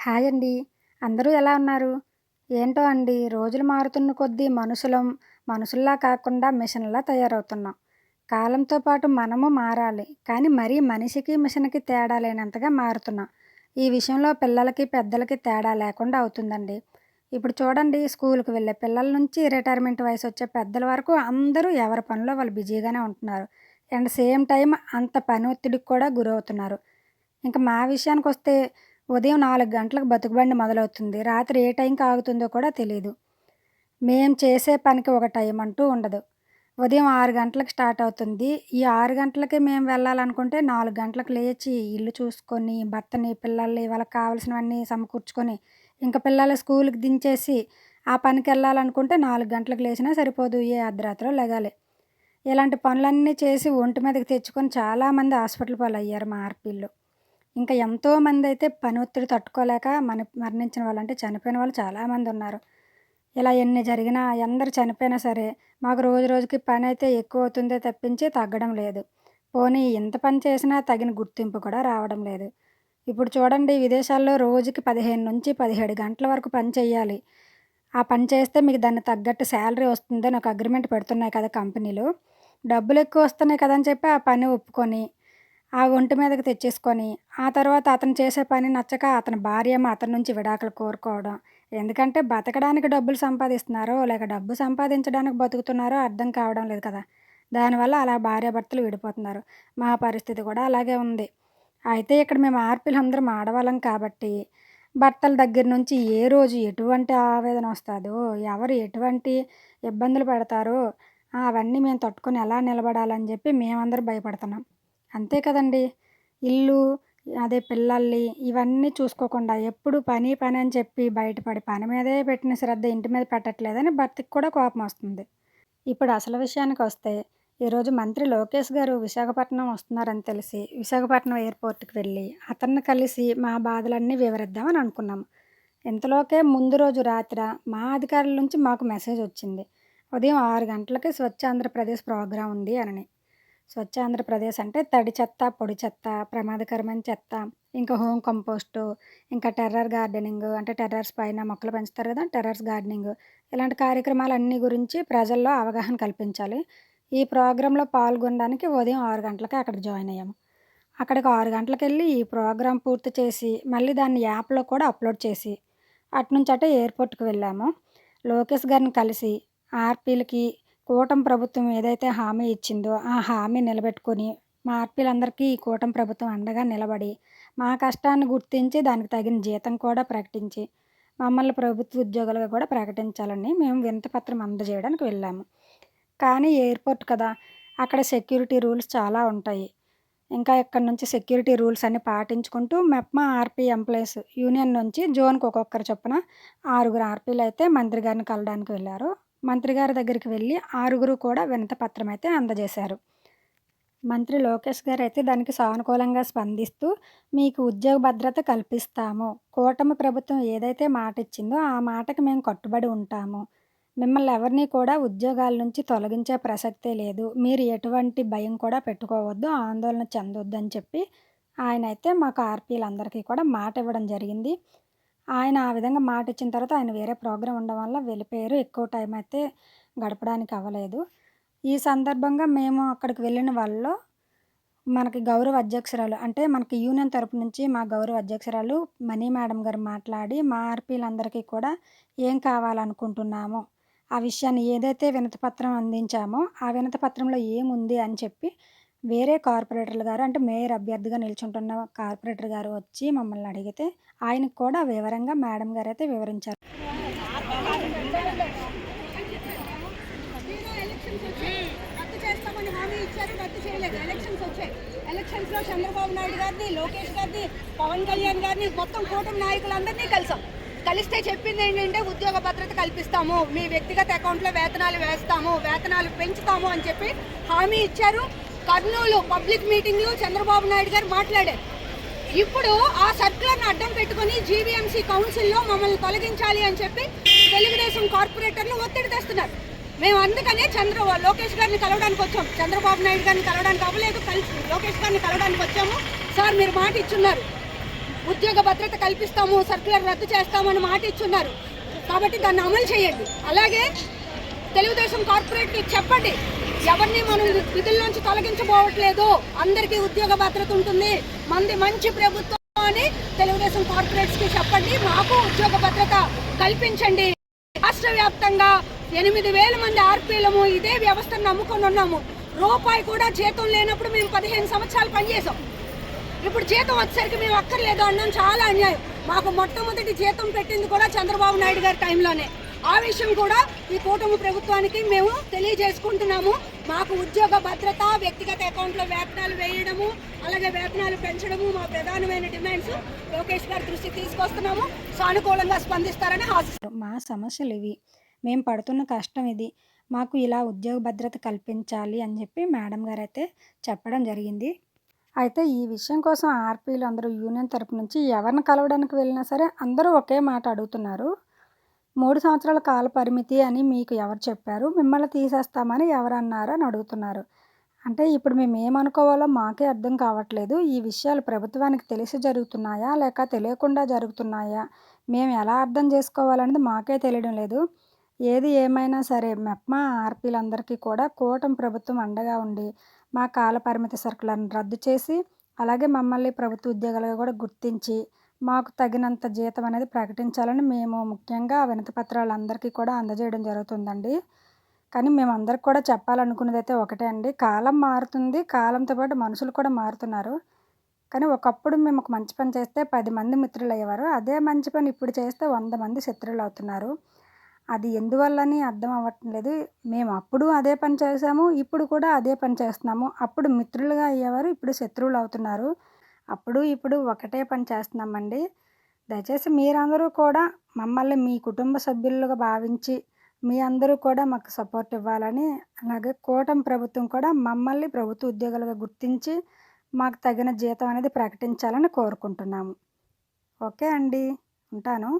Hi అండి. అందరూ ఎలా ఉన్నారు? ఏంటో అండి రోజులు మారుతున్న కొద్దీ మనుషులం మనుషుల్లా కాకుండా మిషన్లా తయారవుతున్నాం. కాలంతో పాటు మనము మారాలి కానీ మరీ మనిషికి మిషన్కి తేడా లేనంతగా మారుతున్నాం. ఈ విషయంలో పిల్లలకి పెద్దలకి తేడా లేకుండా అవుతుందండి. ఇప్పుడు చూడండి స్కూల్కి వెళ్ళే పిల్లల నుంచి రిటైర్మెంట్ వయసు వచ్చే పెద్దల వరకు అందరూ ఎవరి పనిలో వాళ్ళు బిజీగానే ఉంటున్నారు. అండ్ సేమ్ టైం అంత పని ఒత్తిడికి కూడా గురవుతున్నారు. ఇంకా మా విషయానికి వస్తే ఉదయం నాలుగు గంటలకు బతుకుబండి మొదలవుతుంది. రాత్రి ఏ టైంకి ఆగుతుందో కూడా తెలియదు మేము చేసే పనికి ఒక టైం అంటూ ఉండదు. ఉదయం ఆరు గంటలకు స్టార్ట్ అవుతుంది. ఈ ఆరు గంటలకి మేము వెళ్ళాలనుకుంటే నాలుగు గంటలకు లేచి ఇల్లు చూసుకొని భర్తని పిల్లల్ని వాళ్ళకి కావాల్సినవన్నీ సమకూర్చుకొని ఇంకా పిల్లలు స్కూల్కి దించేసి ఆ పనికి వెళ్ళాలనుకుంటే నాలుగు గంటలకు లేచినా సరిపోదు. ఏ అర్ధరాత్రిలో లెగాలి. ఇలాంటి పనులన్నీ చేసి ఒంటి మీదకి తెచ్చుకొని చాలామంది హాస్పిటల్ పాలు అయ్యారు మా ఆర్పీల్లో. ఇంకా ఎంతోమంది అయితే పని ఒత్తిడి తట్టుకోలేక మన మరణించిన వాళ్ళు అంటే చనిపోయిన వాళ్ళు చాలామంది ఉన్నారు. ఇలా ఎన్ని జరిగినా అందరు చనిపోయినా సరే మాకు రోజు రోజుకి పని అయితే ఎక్కువ అవుతుందే తప్పించి తగ్గడం లేదు. పోనీ ఎంత పని చేసినా తగిన గుర్తింపు కూడా రావడం లేదు. ఇప్పుడు చూడండి విదేశాల్లో రోజుకి పదిహేను నుంచి పదిహేడు గంటల వరకు పని చేయాలి. ఆ పని చేస్తే మీకు దాన్ని తగ్గట్టు శాలరీ వస్తుందని ఒక అగ్రిమెంట్ పెడుతున్నాయి కదా కంపెనీలు. డబ్బులు ఎక్కువ వస్తున్నాయి కదా అని చెప్పి ఆ పని ఒప్పుకొని ఆ ఒంటి మీదకి తెచ్చేసుకొని ఆ తర్వాత అతను చేసే పని నచ్చక అతని భార్య అతని నుంచి విడాకులు కోరుకోవడం. ఎందుకంటే బతకడానికి డబ్బులు సంపాదిస్తున్నారో లేక డబ్బు సంపాదించడానికి బతుకుతున్నారో అర్థం కావడం లేదు కదా. దానివల్ల అలా భార్యాభర్తలు విడిపోతున్నారు. మా పరిస్థితి కూడా అలాగే ఉంది. అయితే ఇక్కడ మేము ఆర్పిల్ అందరం ఆడవాళ్ళం కాబట్టి భర్తల దగ్గర నుంచి ఏ రోజు ఎటువంటి ఆవేదన వస్తుందో ఎవరు ఎటువంటి ఇబ్బందులు పెడతారో అవన్నీ మేము తట్టుకొని ఎలా నిలబడాలని చెప్పి మేమందరం భయపడుతున్నాం. అంతే కదండి. ఇల్లు అదే పిల్లల్ని ఇవన్నీ చూసుకోకుండా ఎప్పుడు పని పని అని చెప్పి బయటపడి పని మీదే పెట్టిన శ్రద్ధ ఇంటి మీద పెట్టట్లేదని భర్తకి కూడా కోపం వస్తుంది. ఇప్పుడు అసలు విషయానికి వస్తే ఈరోజు మంత్రి లోకేష్ గారు విశాఖపట్నం వస్తున్నారని తెలిసి విశాఖపట్నం ఎయిర్పోర్ట్కి వెళ్ళి అతన్ని కలిసి మా బాధలన్నీ వివరిద్దామని అనుకున్నాము. ఇంతలోకే ముందు రోజు రాత్రి మా అధికారుల నుంచి మాకు మెసేజ్ వచ్చింది. ఉదయం ఆరు గంటలకి స్వచ్ఛ ఆంధ్రప్రదేశ్ ప్రోగ్రాం ఉంది అని స్వచ్ఛ ఆంధ్రప్రదేశ్ అంటే తడి చెత్త పొడి చెత్త ప్రమాదకరమైన చెత్త ఇంకా హోమ్ కంపోస్టు ఇంకా టెర్రర్ గార్డెనింగ్ అంటే టెర్రర్స్ పైన మొక్కలు పెంచుతారు కదా టెర్రర్స్ గార్డెనింగ్. ఇలాంటి కార్యక్రమాలన్నీ గురించి ప్రజల్లో అవగాహన కల్పించాలి. ఈ ప్రోగ్రాంలో పాల్గొనడానికి ఉదయం ఆరు గంటలకి అక్కడ జాయిన్ అయ్యాము అక్కడికి ఆరు గంటలకు వెళ్ళి ఈ ప్రోగ్రాం పూర్తి చేసి మళ్ళీ దాన్ని యాప్లో కూడా అప్లోడ్ చేసి అటు నుంచి అటే ఎయిర్పోర్ట్కి వెళ్ళాము. లోకేష్ గారిని కలిసి ఆర్పీలకి కూటమి ప్రభుత్వం ఏదైతే హామీ ఇచ్చిందో ఆ హామీ నిలబెట్టుకొని మా ఆర్పీలందరికీ ఈ కూటమి ప్రభుత్వం అండగా నిలబడి మా కష్టాన్ని గుర్తించి దానికి తగిన జీతం కూడా ప్రకటించి మమ్మల్ని ప్రభుత్వ ఉద్యోగులుగా కూడా ప్రకటించాలని మేము వినతిపత్రం అందజేయడానికి వెళ్ళాము. కానీ ఎయిర్పోర్ట్ కదా అక్కడ సెక్యూరిటీ రూల్స్ చాలా ఉంటాయి. ఇంకా ఇక్కడ నుంచి సెక్యూరిటీ రూల్స్ అన్ని పాటించుకుంటూ మెప్మా ఆర్పీ ఎంప్లాయీస్ యూనియన్ నుంచి జోన్కి ఒక్కొక్కరు చొప్పున ఆరుగురు ఆర్పీలు అయితే మంత్రి గారిని కలడానికి వెళ్ళారు. మంత్రి గారి దగ్గరికి వెళ్ళి ఆరుగురు కూడా వినతి పత్రం అయితే అందజేశారు. మంత్రి లోకేష్ గారు అయితే దానికి సానుకూలంగా స్పందిస్తూ మీకు ఉద్యోగ భద్రత కల్పిస్తాము. కూటమి ప్రభుత్వం ఏదైతే మాట ఇచ్చిందో ఆ మాటకి మేము కట్టుబడి ఉంటాము. మిమ్మల్ని ఎవరిని కూడా ఉద్యోగాల నుంచి తొలగించే ప్రసక్తే లేదు. మీరు ఎటువంటి భయం కూడా పెట్టుకోవద్దు ఆందోళన చెందొద్దు అని చెప్పి ఆయన అయితే మాకు ఆర్పీలందరికీ కూడా మాట ఇవ్వడం జరిగింది. ఆయన ఆ విధంగా మాట ఇచ్చిన తర్వాత ఆయన వేరే ప్రోగ్రాం ఉండడం వల్ల వెళ్ళిపోయారు. ఎక్కువ టైం అయితే గడపడానికి అవ్వలేదు. ఈ సందర్భంగా మేము అక్కడికి వెళ్ళిన వాళ్ళలో మనకి గౌరవ అధ్యక్షురాలు అంటే మనకి యూనియన్ తరపు నుంచి మా గౌరవ అధ్యక్షురాలు మనీ మేడం గారు మాట్లాడి మా ఆర్పీలందరికీ కూడా ఏం కావాలనుకుంటున్నామో ఆ విషయాన్ని ఏదైతే వినతిపత్రం అందించామో ఆ వినతిపత్రంలో ఏముంది అని చెప్పి వేరే కార్పొరేటర్లు గారు అంటే మేయర్ అభ్యర్థిగా నిల్చుంటున్న కార్పొరేటర్ గారు వచ్చి మమ్మల్ని అడిగితే ఆయనకు కూడా వివరంగా మేడం గారు అయితే వివరించారు. చేస్తామని హామీ ఇచ్చారు రద్దు చేయలేదు ఎలక్షన్స్ వచ్చాయి ఎలక్షన్స్లో చంద్రబాబు నాయుడు గారిని లోకేష్ గారిని పవన్ కళ్యాణ్ గారిని మొత్తం కూటమి నాయకులందరినీ కలిసాం కలిస్తే చెప్పింది ఏంటంటే ఉద్యోగ భద్రత కల్పిస్తాము మీ వ్యక్తిగత అకౌంట్లో వేతనాలు వేస్తాము వేతనాలు పెంచుతాము అని చెప్పి హామీ ఇచ్చారు. కర్నూలు పబ్లిక్ మీటింగ్లో చంద్రబాబు నాయుడు గారు మాట్లాడారు. ఇప్పుడు ఆ సర్కులర్ని అడ్డం పెట్టుకుని జీవీఎంసీ కౌన్సిల్లో మమ్మల్ని తొలగించాలి అని చెప్పి తెలుగుదేశం కార్పొరేటర్లు ఒత్తిడి తెస్తున్నారు. మేము అందుకనే చంద్ర లోకేష్ గారిని కలవడానికి వచ్చాం. చంద్రబాబు నాయుడు గారిని కలవడానికి అవ్వలేదు. కలిసి లోకేష్ గారిని కలవడానికి వచ్చాము. సార్ మీరు మాట ఇచ్చున్నారు. ఉద్యోగ భద్రత కల్పిస్తాము సర్క్యులర్ రద్దు చేస్తామని మాట ఇచ్చున్నారు. కాబట్టి దాన్ని అమలు చేయండి. అలాగే తెలుగుదేశం కార్పొరేట్కి చెప్పండి. ఎవరిని మనం విధుల్లోంచి తొలగించబోవట్లేదు. అందరికీ ఉద్యోగ భద్రత ఉంటుంది. మంది మంచి ప్రభుత్వం అని తెలుగుదేశం కార్పొరేట్స్కి చెప్పండి. మాకు ఉద్యోగ భద్రత కల్పించండి. రాష్ట్ర వ్యాప్తంగా ఎనిమిది వేల మంది ఆర్పీలము ఇదే వ్యవస్థను నమ్ముకొని ఉన్నాము. రూపాయి కూడా జీతం లేనప్పుడు మేము పదిహేను సంవత్సరాలు పనిచేసాం ఇప్పుడు జీతం వచ్చేసరికి మేము అక్కర్లేదు అన్నాం చాలా అన్యాయం. మాకు మొట్టమొదటి జీతం పెట్టింది కూడా చంద్రబాబు నాయుడు గారి టైంలోనే. ఆ విషయం కూడా ఈ కూటమి ప్రభుత్వానికి మేము తెలియజేసుకుంటున్నాము. మాకు ఉద్యోగ భద్రత వ్యక్తిగత అకౌంట్లో వేతనాలు వేయడము అలాగే వేతనాలు పెంచడము మా ప్రధానమైన డిమాండ్స్ లోకేష్ గారి దృష్టికి తీసుకొస్తున్నాము. సానుకూలంగా స్పందిస్తారని ఆశిస్తున్నాము మా సమస్యలు ఇవి. మేము పడుతున్న కష్టం ఇది. మాకు ఇలా ఉద్యోగ భద్రత కల్పించాలి అని చెప్పి మేడం గారు అయితే చెప్పడం జరిగింది. అయితే ఈ విషయం కోసం ఆర్పీలు అందరూ యూనియన్ తరపు నుంచి ఎవరిని కలవడానికి వెళ్ళినా సరే అందరూ ఒకే మాట అడుగుతున్నారు. మూడు సంవత్సరాల కాల పరిమితి అని మీకు ఎవరు చెప్పారు? మిమ్మల్ని తీసేస్తామని ఎవరు అన్నారు అని అడుగుతున్నారు. అంటే ఇప్పుడు మేము ఏమనుకోవాలో మాకే అర్థం కావట్లేదు. ఈ విషయాలు ప్రభుత్వానికి తెలిసి జరుగుతున్నాయా? లేక తెలియకుండా జరుగుతున్నాయా? మేము ఎలా అర్థం చేసుకోవాలనేది మాకే తెలియడం లేదు. ఏది ఏమైనా సరే మెప్మా ఆర్పీలందరికీ కూడా కూటమి ప్రభుత్వం అండగా ఉండి మా కాల పరిమితి సరుకులను రద్దు చేసి అలాగే మమ్మల్ని ప్రభుత్వ ఉద్యోగాలుగా కూడా గుర్తించి మాకు తగినంత జీతం అనేది ప్రకటించాలని మేము ముఖ్యంగా వినతి పత్రాలు అందరికీ కూడా అందజేయడం జరుగుతుందండి. కానీ మేము అందరికి కూడా చెప్పాలనుకున్నది అయితే ఒకటే అండి. కాలం మారుతుంది కాలంతో పాటు మనుషులు కూడా మారుతున్నారు. కానీ ఒకప్పుడు మేము ఒక మంచి పని చేస్తే పది మంది మిత్రులు అయ్యేవారు అదే మంచి పని ఇప్పుడు చేస్తే వంద మంది శత్రువులు అవుతున్నారు. అది ఎందువల్లని అర్థం అవ్వటం లేదు. మేము అప్పుడు అదే పని చేసాము ఇప్పుడు కూడా అదే పని చేస్తున్నాము. అప్పుడు మిత్రులుగా అయ్యేవారు ఇప్పుడు శత్రువులు అవుతున్నారు. అప్పుడు ఇప్పుడు ఒకటే పని చేస్తున్నామండి. దయచేసి మీరందరూ కూడా మమ్మల్ని మీ కుటుంబ సభ్యులుగా భావించి మీ అందరూ కూడా మాకు సపోర్ట్ ఇవ్వాలని అలాగే కూటమి ప్రభుత్వం కూడా మమ్మల్ని ప్రభుత్వ ఉద్యోగులుగా గుర్తించి మాకు తగిన జీతం అనేది ప్రకటించాలని కోరుకుంటున్నాము. ఓకే అండి. ఉంటాను.